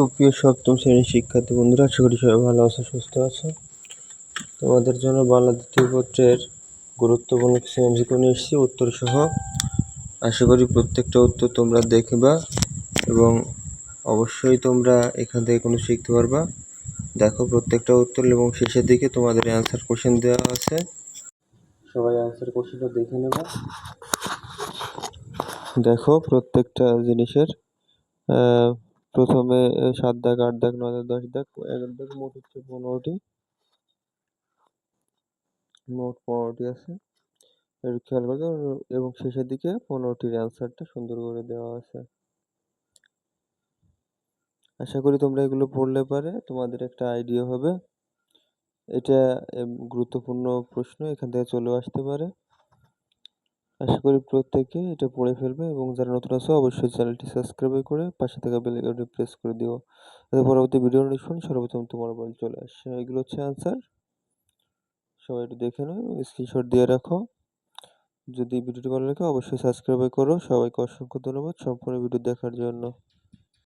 সুপ্রিয় সপ্তম শ্রেণির শিক্ষার্থী বন্ধুরা, আশা করি সবাই ভালো আছো, সুস্থ আছো। তোমাদের জন্য বাংলা দ্বিতীয় পত্রের গুরুত্বপূর্ণ কিছু এমসিকিউ নিয়ে এসেছি উত্তর সহ আশা করি প্রত্যেকটা উত্তর তোমরা দেখবা এবং অবশ্যই তোমরা এখান থেকে কোনো শিখতে পারবা। দেখো প্রত্যেকটা উত্তর এবং শেষের দিকে তোমাদের অ্যান্সার কোশ্চেন দেওয়া আছে। সবাই অ্যান্সার কোশ্চেনটা দেখে নেবা। দেখো প্রত্যেকটা জিনিসের প্রথমে সাত দাগ, আট দাগ, নয় দাগ, দশ দাগ, এগারো দাগ, মোট হচ্ছে পনেরোটি। মোট পনেরোটি আছে। খেয়াল করবে এবং শেষের দিকে পনেরোটির অ্যান্সারটা সুন্দর করে দেওয়া আছে। আশা করি তোমরা এগুলো পড়লে পারে, তোমাদের একটা আইডিয়া হবে। এটা গুরুত্বপূর্ণ প্রশ্ন, এখান থেকে চলেও আসতে পারে। আশা করি প্রত্যেকে এটা পড়ে ফেলবে এবং যারা নতুন আছো অবশ্যই চ্যানেলটি সাবস্ক্রাইব করে পাশে থাকা বেল আইকনটি প্রেস করে দিও। যাতে পরবর্তী ভিডিও নোটিফিকেশন সর্বপ্রথম তোমার মোবাইল চলে আসে। এগুলো হচ্ছে অ্যান্সার সবাই একটু দেখে নাও এবং স্ক্রিনশট দিয়ে রাখো। যদি ভিডিওটি ভালো লাগে অবশ্যই সাবস্ক্রাইব করো। সবাইকে অসংখ্য ধন্যবাদ সম্পূর্ণ ভিডিও দেখার জন্য।